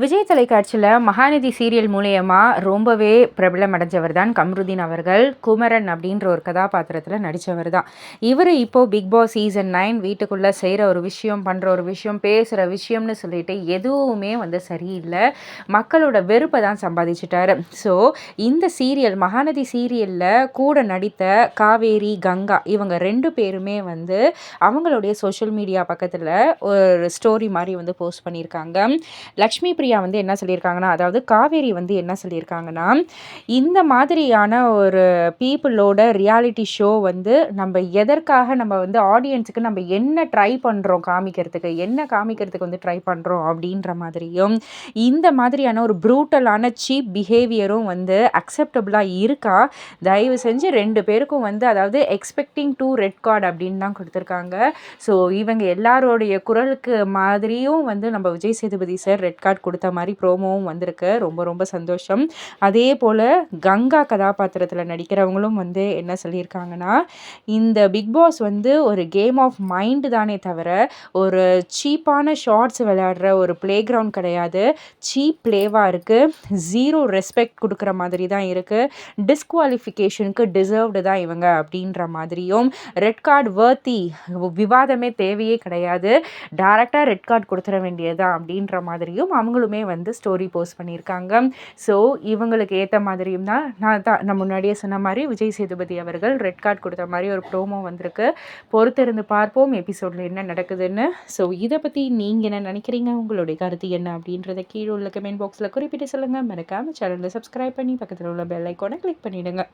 விஜய் தொலைக்காட்சியில் மகாநதி சீரியல் மூலயமா ரொம்பவே பிரபலம் அடைஞ்சவர் தான் கம்ருதீன் அவர்கள் குமரன் அப்படின்ற ஒரு கதாபாத்திரத்தில் நடித்தவர் தான் இவர் இப்போது பிக் பாஸ் சீசன் நைன் வீட்டுக்குள்ளே செய்கிற ஒரு விஷயம் பண்ணுற ஒரு விஷயம் பேசுகிற விஷயம்னு சொல்லிட்டு எதுவுமே வந்து சரியில்லை. மக்களோட வெறுப்பை தான் சம்பாதிச்சிட்டாரு. ஸோ இந்த சீரியல் மகாநதி சீரியலில் கூட நடித்த காவேரி கங்கா இவங்க ரெண்டு பேருமே வந்து அவங்களுடைய சோஷியல் மீடியா பக்கத்தில் ஒரு ஸ்டோரி மாதிரி வந்து போஸ்ட் பண்ணியிருக்காங்க. லக்ஷ்மி பிரியா வந்து என்ன சொல்லியிருக்காங்கன்னா அதாவது காவேரி வந்து என்ன சொல்லியிருக்காங்கன்னா இந்த மாதிரியான ஒரு பீப்புளோட ரியாலிட்டி ஷோ வந்து நம்ம எதற்காக நம்ம வந்து ஆடியன்ஸுக்கு நம்ம என்ன ட்ரை பண்ணுறோம் காமிக்கிறதுக்கு என்ன காமிக்கிறதுக்கு வந்து ட்ரை பண்ணுறோம் அப்படின்ற மாதிரியும் இந்த மாதிரியான ஒரு ப்ரூட்டலான சீப் பிஹேவியரும் வந்து அக்செப்டபுளாக இருக்கா? தயவு செஞ்சு ரெண்டு பேருக்கும் வந்து அதாவது எக்ஸ்பெக்டிங் டூ ரெட் கார்டு அப்படின்னு தான் கொடுத்துருக்காங்க. ஸோ இவங்க எல்லாரோடைய குரலுக்கு மாதிரியும் வந்து நம்ம Vijay Sethupathi sir red card கொடுத்த மாதிரி ப்ரோமோவும் வந்திருக்கு. ரொம்ப ரொம்ப சந்தோஷம். அதே போல் கங்கா கதாபாத்திரத்தில் நடிக்கிறவங்களும் வந்து என்ன சொல்லியிருக்காங்கன்னா இந்த பிக் பாஸ் வந்து ஒரு கேம் ஆஃப் மைண்டு தானே தவிர ஒரு சீப்பான ஷார்ட்ஸ் விளையாடுற ஒரு ப்ளே கிரவுண்ட் கிடையாது. சீப் ப்ளேவாக இருக்குது ஜீரோ ரெஸ்பெக்ட் கொடுக்குற மாதிரி தான் இருக்குது டிஸ்குவாலிஃபிகேஷனுக்கு டிசர்வ்டு தான் இவங்க அப்படின்ற மாதிரியும் ரெட் கார்டு வேர்த்தி விவாதமே தேவையே கிடையாது. டேரெக்டாக ரெட் கார்டு கொடுத்துட வேண்டியதுதான் அப்படின்ற மாதிரியும் அவங்க அவங்களுமே வந்து ஸ்டோரி போஸ்ட் பண்ணியிருக்காங்க. ஸோ இவங்களுக்கு ஏற்ற மாதிரியும் தான் நான் தான் நான் முன்னாடியே சொன்ன மாதிரி விஜய் சேதுபதி அவர்கள் ரெட் கார்டு கொடுத்த மாதிரி ஒரு ப்ரோமோ வந்திருக்கு. பொறுத்திருந்து பார்ப்போம் எபிசோடில் என்ன நடக்குதுன்னு. ஸோ இதை பற்றி நீங்கள் என்ன நினைக்கிறீங்க? உங்களுடைய கருத்து என்ன அப்படின்றத கீழே உள்ள கமெண்ட் பாக்ஸில் குறிப்பிட்டு சொல்லுங்கள் மறக்காமல் சேனலில் சப்ஸ்கிரைப் பண்ணி பக்கத்தில் உள்ள பெல் ஐக்கானை கிளிக் பண்ணிவிடுங்க